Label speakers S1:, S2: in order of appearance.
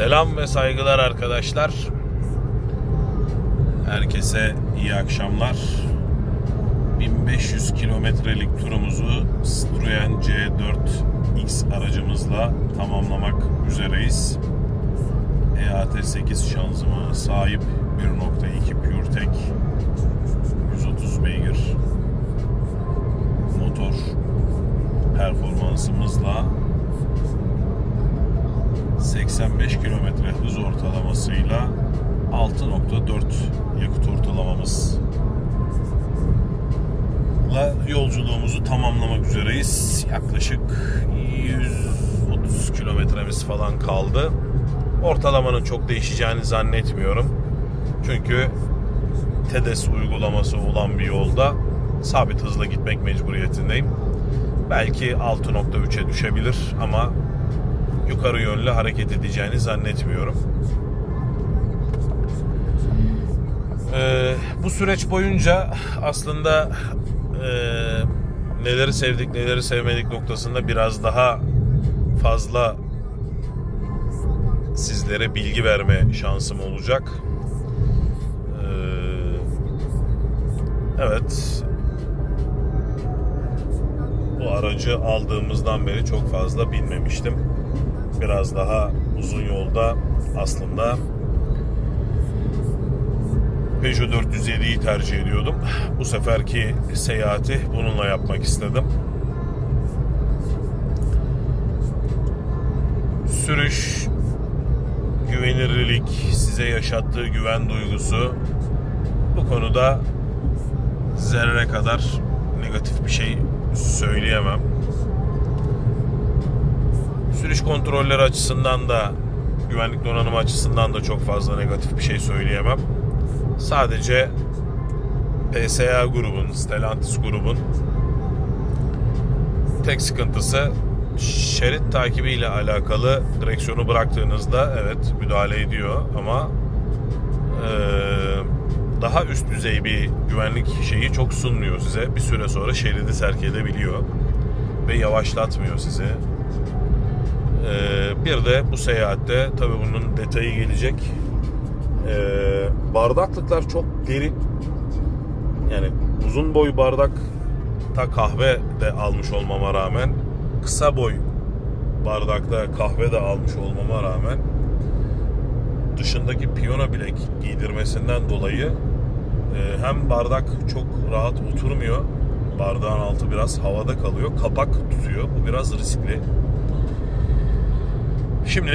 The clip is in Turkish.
S1: Selam ve saygılar arkadaşlar. Herkese iyi akşamlar. 1500 kilometrelik turumuzu Citroen C4X aracımızla tamamlamak üzereyiz. EAT8 şanzımana sahip 1.2 PureTech 130 beygir motor performansımızla 85 kilometre hız ortalamasıyla 6.4 yakıt ortalamamız la yolculuğumuzu tamamlamak üzereyiz. Yaklaşık 130 kilometremiz falan kaldı. Ortalamanın çok değişeceğini zannetmiyorum. Çünkü TEDES uygulaması olan bir yolda sabit hızla gitmek mecburiyetindeyim. Belki 6.3'e düşebilir ama yukarı yönlü hareket edeceğini zannetmiyorum. Ee, bu süreç boyunca aslında e, neleri sevdik neleri sevmedik noktasında biraz daha fazla sizlere bilgi verme şansım olacak. Ee, evet bu aracı aldığımızdan beri çok fazla binmemiştim. Biraz daha uzun yolda aslında Peugeot 407'yi tercih ediyordum. Bu seferki seyahati bununla yapmak istedim. Sürüş, güvenilirlik, size yaşattığı güven duygusu bu konuda zerre kadar negatif bir şey söyleyemem. Sürüş kontrolleri açısından da güvenlik donanımı açısından da çok fazla negatif bir şey söyleyemem. Sadece PSA grubun, Stellantis grubun tek sıkıntısı şerit takibi ile alakalı direksiyonu bıraktığınızda evet müdahale ediyor ama eee, daha üst düzey bir güvenlik şeyi çok sunmuyor size. Bir süre sonra şeridi terk edebiliyor ve yavaşlatmıyor sizi. Eee, bir de bu seyahatte tabii bunun detayı gelecek. Eee, bardaklıklar çok derin. Yani uzun boy bardak ta kahve de almış olmama rağmen kısa boy bardakta kahve de almış olmama rağmen dışındaki piyano bilek giydirmesinden dolayı e, hem bardak çok rahat oturmuyor. Bardağın altı biraz havada kalıyor. Kapak tutuyor. Bu biraz riskli. Şimdi